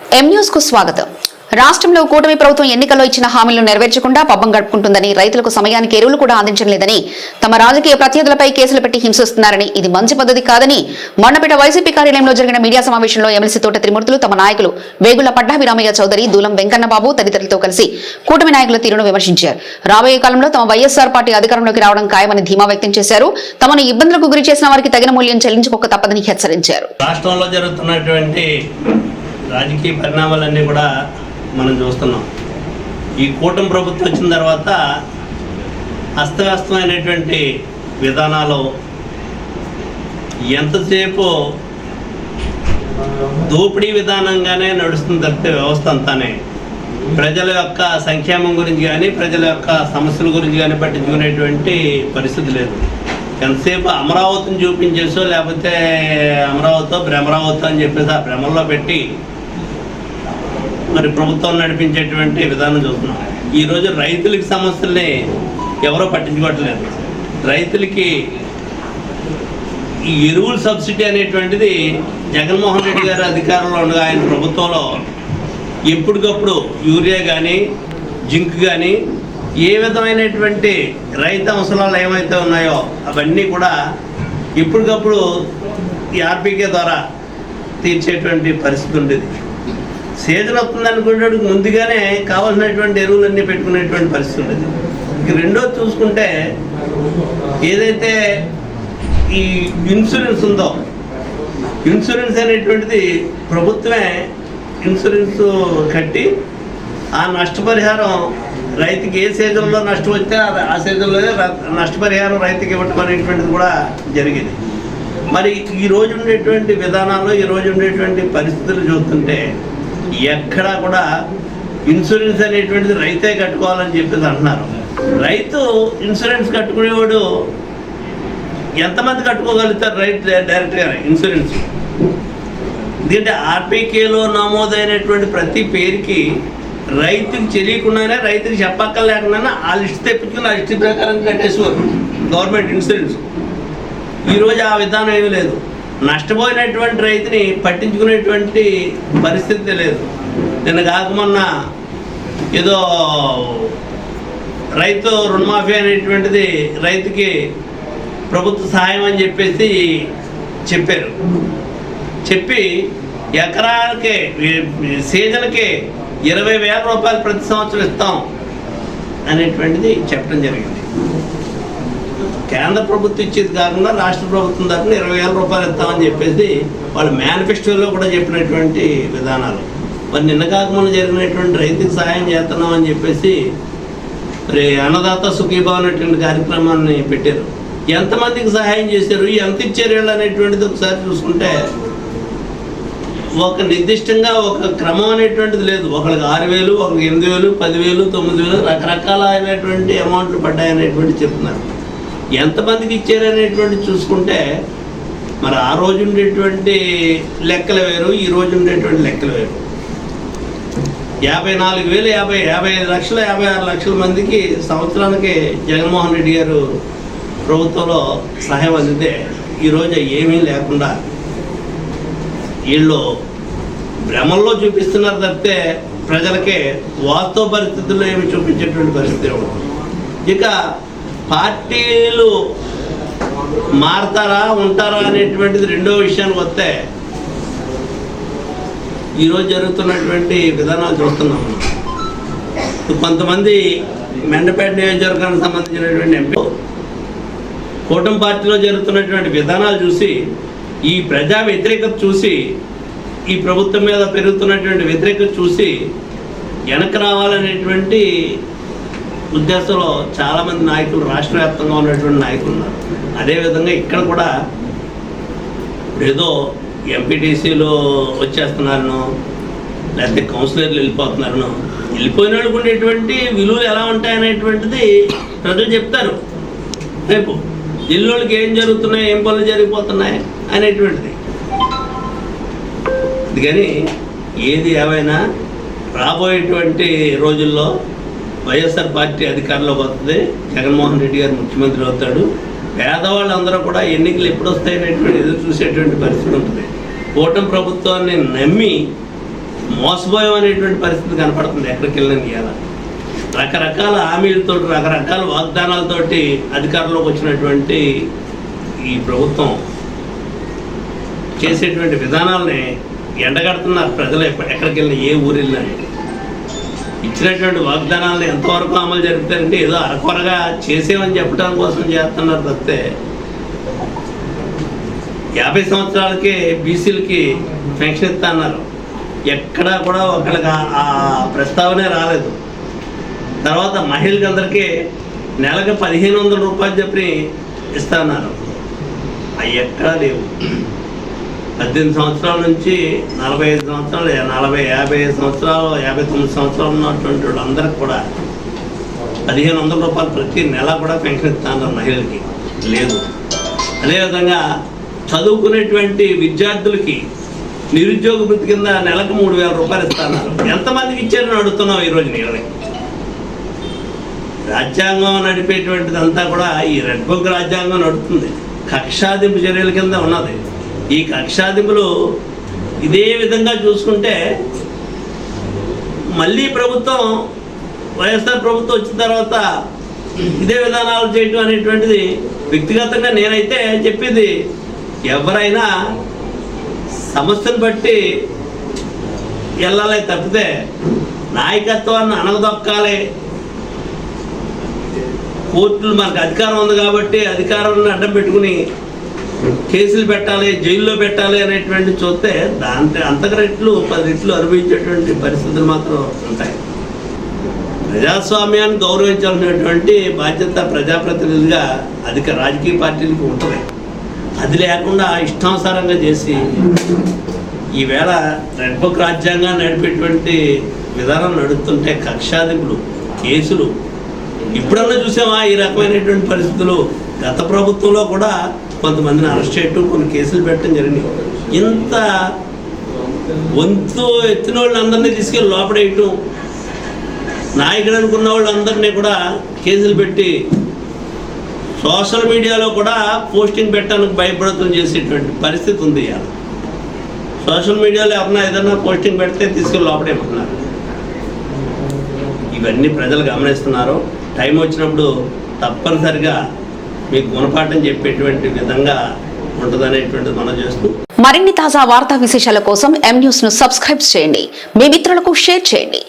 ఎం న్యూస్కు స్వాగతం. రాష్ట్రంలో కూటమి ప్రభుత్వం ఎన్నికల్లో ఇచ్చిన హామీలను నెరవేర్చకుండా పబ్బం గడుపుకుంటుందని రైతులకు సమయానికి ఎరువులు కూడా అందించలేదని తమ రాజకీయ ప్రత్యర్థులపై కేసులు పెట్టి హింసిస్తున్నారని ఇది మంచి పద్ధతి కాదని మండపేట వైసీపీ కార్యాలయంలో జరిగిన మీడియా సమావేశంలో ఎమ్మెల్సీ తోట త్రిమూర్తులు తమ నాయకులు వేగుల పడ్డాభిరామయ్య చౌదరి దూలం వెంకన్నబాబు తదితరులతో కలిసి కూటమి నాయకుల తీరును విమర్శించారు. రాబోయే కాలంలో తమ వైఎస్ఆర్ పార్టీ అధికారంలోకి రావడం ఖాయమని ధీమా వ్యక్తం చేశారు. తమను ఇబ్బందులకు గురి చేసిన వారికి తగిన మూల్యం చెల్లించుకోక తప్పదని హెచ్చరించారు. రాష్ట్రంలో జరుగుతున్నటువంటి రాజకీయ పరిణామాలన్నీ కూడా మనం చూస్తున్నాం. ఈ కూటమి ప్రభుత్వం వచ్చిన తర్వాత అస్తవ్యస్తమైనటువంటి విధానాలు ఎంతసేపు దోపిడీ విధానంగానే నడుస్తుంది తప్పితే వ్యవస్థ అంతానే. ప్రజల యొక్క సంక్షేమం గురించి కానీ ప్రజల యొక్క సమస్యల గురించి కానీ పట్టించుకునేటువంటి పరిస్థితి లేదు. ఎంతసేపు అమరావతిని చూపించేసో లేకపోతే అమరావతితో భ్రమరావతి అని చెప్పేసి ఆ భ్రమల్లో పెట్టి మరి ప్రభుత్వం నడిపించేటువంటి విధానం చూస్తున్నాం. ఈరోజు రైతులకి సమస్యల్ని ఎవరో పట్టించుకోవట్లేదు. రైతులకి ఈ ఎరువుల సబ్సిడీ అనేటువంటిది జగన్మోహన్ రెడ్డి గారు అధికారంలో ఉండగా ఆయన ప్రభుత్వంలో ఎప్పటికప్పుడు యూరియా కానీ జింక్ కానీ ఏ విధమైనటువంటి రైతు అవసరాలు ఏమైతే ఉన్నాయో అవన్నీ కూడా ఎప్పటికప్పుడు ఈ ద్వారా తీర్చేటువంటి పరిస్థితి ఉండేది. సీజన్ వస్తుంది అనుకునేటప్పుడు ముందుగానే కావాల్సినటువంటి ఎరువులన్నీ పెట్టుకునేటువంటి పరిస్థితి ఉండేది. ఇక రెండోది చూసుకుంటే ఏదైతే ఈ ఇన్సూరెన్స్ ఉందో ఇన్సూరెన్స్ అనేటువంటిది ప్రభుత్వమే ఇన్సూరెన్స్ కట్టి ఆ నష్టపరిహారం రైతుకి ఏ సీజన్లో నష్టం వస్తే ఆ- సీజన్లోనే నష్టపరిహారం రైతుకి ఇవ్వటం అనేటువంటిది కూడా జరిగింది. మరి ఈ రోజు ఉండేటువంటి విధానాలు ఈ రోజు ఉండేటువంటి పరిస్థితులు చూస్తుంటే ఎక్కడా కూడా ఇన్సూరెన్స్ అనేటువంటిది రైతే కట్టుకోవాలని చెప్పేసి అంటున్నారు. రైతు ఇన్సూరెన్స్ కట్టుకునేవాడు ఎంతమంది కట్టుకోగలుగుతారు రైట్ డైరెక్ట్గా ఇన్సూరెన్స్? ఎందుకంటే ఆర్పీకేలో నమోదైనటువంటి ప్రతి పేరుకి రైతుకి తెలియకుండానే రైతుకి చెప్పక్కర్ ఆ లిస్ట్ తెప్పించుకుని ఆ లిస్ట్ ప్రకారం కట్టేసేవారు గవర్నమెంట్ ఇన్సూరెన్స్. ఈరోజు ఆ విధానం ఏమీ లేదు. నష్టపోయినటువంటి రైతుని పట్టించుకునేటువంటి పరిస్థితి లేదు. నిన్న కాక మొన్న ఏదో రైతు రుణమాఫీ అనేటువంటిది రైతుకి ప్రభుత్వ సహాయం అని చెప్పేసి చెప్పారు. చెప్పి ఎకరాలకే సీజన్కి ఇరవై వేల రూపాయలు ప్రతి సంవత్సరం ఇస్తాం అనేటువంటిది చెప్పడం జరిగింది. కేంద్ర ప్రభుత్వం ఇచ్చేది కాకుండా రాష్ట్ర ప్రభుత్వం తరఫున ఇరవై వేల రూపాయలు ఇస్తామని చెప్పేసి వాళ్ళ మేనిఫెస్టోలో కూడా చెప్పినటువంటి విధానాలు. మరి నిన్న కాక జరిగినటువంటి రైతుకి సహాయం చేస్తున్నాం అని చెప్పేసి మరి అన్నదాత సుఖీభావ అనేటువంటి కార్యక్రమాన్ని పెట్టారు. ఎంతమందికి సహాయం చేశారు? ఎంత ఇచ్చారు వీళ్ళు అనేటువంటిది ఒకసారి చూసుకుంటే ఒక నిర్దిష్టంగా ఒక క్రమం అనేటువంటిది లేదు. ఒకరికి ఆరు వేలు ఒకరికి ఎనిమిది వేలు పదివేలు తొమ్మిది వేలు రకరకాల అయినటువంటి అమౌంట్లు పడ్డాయనేటువంటి చెప్తున్నారు. ఎంతమందికి ఇచ్చారనేటువంటి చూసుకుంటే మరి ఆ రోజు ఉండేటువంటి లెక్కలు వేరు ఈ రోజు ఉండేటువంటి లెక్కలు వేరు. యాభై నాలుగు వేలు యాభై యాభై ఐదు లక్షల యాభై ఆరు లక్షల మందికి సంవత్సరానికి జగన్మోహన్ రెడ్డి గారు ప్రభుత్వంలో సహాయం అందితే ఈరోజు ఏమీ లేకుండా వీళ్ళు భ్రమంలో చూపిస్తున్నారు తప్పితే ప్రజలకే వాస్తవ పరిస్థితుల్లో ఏమి చూపించేటువంటి పరిస్థితి ఇక పార్టీలు మారతారా ఉంటారా అనేటువంటిది రెండో విషయానికి వస్తే ఈరోజు జరుగుతున్నటువంటి విధానాలు చూస్తున్నాం కొంతమంది మెండపేట నియోజకవర్గానికి సంబంధించినటువంటి ఎంపీ కూటమి పార్టీలో జరుగుతున్నటువంటి విధానాలు చూసి ఈ ప్రజా వ్యతిరేకత చూసి ఈ ప్రభుత్వం మీద పెరుగుతున్నటువంటి వ్యతిరేకత చూసి వెనక్కి రావాలనేటువంటి ఉద్దేశంలో చాలామంది నాయకులు రాష్ట్ర వ్యాప్తంగా ఉన్నటువంటి నాయకులు ఉన్నారు. అదేవిధంగా ఇక్కడ కూడా ఏదో ఎంపీటీసీలో వచ్చేస్తున్నారనో లేకపోతే కౌన్సిలర్లు వెళ్ళిపోతున్నారనో వెళ్ళిపోయిన వాళ్ళకు ఉండేటువంటి విలువలు ఎలా ఉంటాయనేటువంటిది ప్రజలు చెప్తారు. రేపు ఇల్లుళ్ళకి ఏం జరుగుతున్నాయి ఏం పనులు జరిగిపోతున్నాయి అనేటువంటిది. అందుకని ఏది ఏమైనా రాబోయేటువంటి రోజుల్లో వైఎస్ఆర్ పార్టీ అధికారంలోకి వస్తుంది. జగన్మోహన్ రెడ్డి గారు ముఖ్యమంత్రి అవుతాడు. పేదవాళ్ళందరూ కూడా ఎన్నికలు ఎప్పుడు వస్తాయనేటువంటి ఎదురు చూసేటువంటి పరిస్థితి ఉంటుంది. కూటమి ప్రభుత్వాన్ని నమ్మి మోసపోయాం అనేటువంటి పరిస్థితి కనపడుతుంది ఎక్కడికి వెళ్ళిన ఇవాళ. రకరకాల హామీలతో రకరకాల వాగ్దానాలతోటి అధికారంలోకి వచ్చినటువంటి ఈ ప్రభుత్వం చేసేటువంటి విధానాలని ఎండగడుతున్నారు ప్రజలు. ఎక్కడికి వెళ్ళినా ఏ ఊరు వెళ్ళినా. ఇచ్చినటువంటి వాగ్దానాలను ఎంతవరకు అమలు జరుపుతారంటే ఏదో అరకొరగా చేసేమని చెప్పడం కోసం చేస్తున్నారు తప్పితే యాభై సంవత్సరాలకే బీసీలకి పెన్షన్ ఇస్తా అన్నారు. ఎక్కడా కూడా ఒకళ్ళకి ఆ- ప్రస్తావనే రాలేదు. తర్వాత మహిళలకి అందరికీ నెలకు పదిహేను వందల రూపాయలు చెప్పి ఇస్తా అన్నారు. అవి ఎక్కడా లేవు. పద్దెనిమిది సంవత్సరాల నుంచి నలభై ఐదు సంవత్సరాలు నలభై యాభై ఐదు సంవత్సరాలు యాభై తొమ్మిది సంవత్సరాలు ఉన్నటువంటి వాళ్ళందరికీ కూడా పదిహేను వందల రూపాయలు ప్రతి నెల కూడా పెన్షన్ ఇస్తాను మహిళలకి. లేదు. అదేవిధంగా చదువుకునేటువంటి విద్యార్థులకి నిరుద్యోగ వృత్తి కింద నెలకు మూడు వేల రూపాయలు ఇస్తున్నారు. ఎంతమందికి ఇచ్చారని అడుగుతున్నాం ఈరోజు నేను రాజ్యాంగం నడిపేటువంటిది అంతా కూడా ఈ రెడ్ బుక్ రాజ్యాంగం నడుపుతుంది. కక్షాదింపు చర్యల కింద ఉన్నది. ఈ కక్షాదింపులు ఇదే విధంగా చూసుకుంటే మళ్ళీ ప్రభుత్వం వైఎస్ఆర్ ప్రభుత్వం వచ్చిన తర్వాత ఇదే విధానాలు చేయటం అనేటువంటిది వ్యక్తిగతంగా నేనైతే చెప్పింది. ఎవరైనా సమస్యను బట్టి వెళ్ళాలి తప్పితే నాయకత్వాన్ని అనగదొక్కాలి. కోర్టులు మనకు అధికారం ఉంది కాబట్టి అధికారాన్ని అడ్డం పెట్టుకుని కేసులు పెట్టాలి జైల్లో పెట్టాలి అనేటువంటి చూస్తే దాంట్లో అంతకు రెట్లు పది రెట్లు అనుభవించేటువంటి పరిస్థితులు మాత్రం ఉంటాయి. ప్రజాస్వామ్యాన్ని గౌరవించాల్సినటువంటి బాధ్యత ప్రజాప్రతినిధులుగా అధిక రాజకీయ పార్టీలకు ఉంటుంది. అది లేకుండా ఇష్టానుసారంగా చేసి ఈవేళ రెడ్ బుక్ రాజ్యాంగాన్ని నడిపేటువంటి విధానం నడుస్తుంటే కక్షాదింపులు కేసులు ఇప్పుడన్నా చూసామా ఈ రకమైనటువంటి పరిస్థితులు? గత ప్రభుత్వంలో కూడా కొంతమందిని అరెస్ట్ చేయటం కొన్ని కేసులు పెట్టడం జరిగింది. ఇంత వంతు ఎత్తిన వాళ్ళందరినీ తీసుకెళ్ళి లోపడేయటం నాయకుడు అనుకున్న వాళ్ళందరినీ కూడా కేసులు పెట్టి సోషల్ మీడియాలో కూడా పోస్టింగ్ పెట్టడానికి భయపడతం చేసేటువంటి పరిస్థితి ఉంది ఇవాళ. సోషల్ మీడియాలో ఎవరన్నా ఏదైనా పోస్టింగ్ పెడితే తీసుకెళ్ళి లోపడేమంటున్నారు ఇవన్నీ ప్రజలు గమనిస్తున్నారు. టైం వచ్చినప్పుడు తప్పనిసరిగా మీకు గుణపాఠం చెప్పేటువంటి విధంగా ఉంటుందనేటువంటిది మనం చేస్తూ మరిన్ని తాజా వార్తా విశేషాల కోసం ఎం న్యూస్ను సబ్స్క్రైబ్ చేయండి. మీ మిత్రులకు షేర్ చేయండి.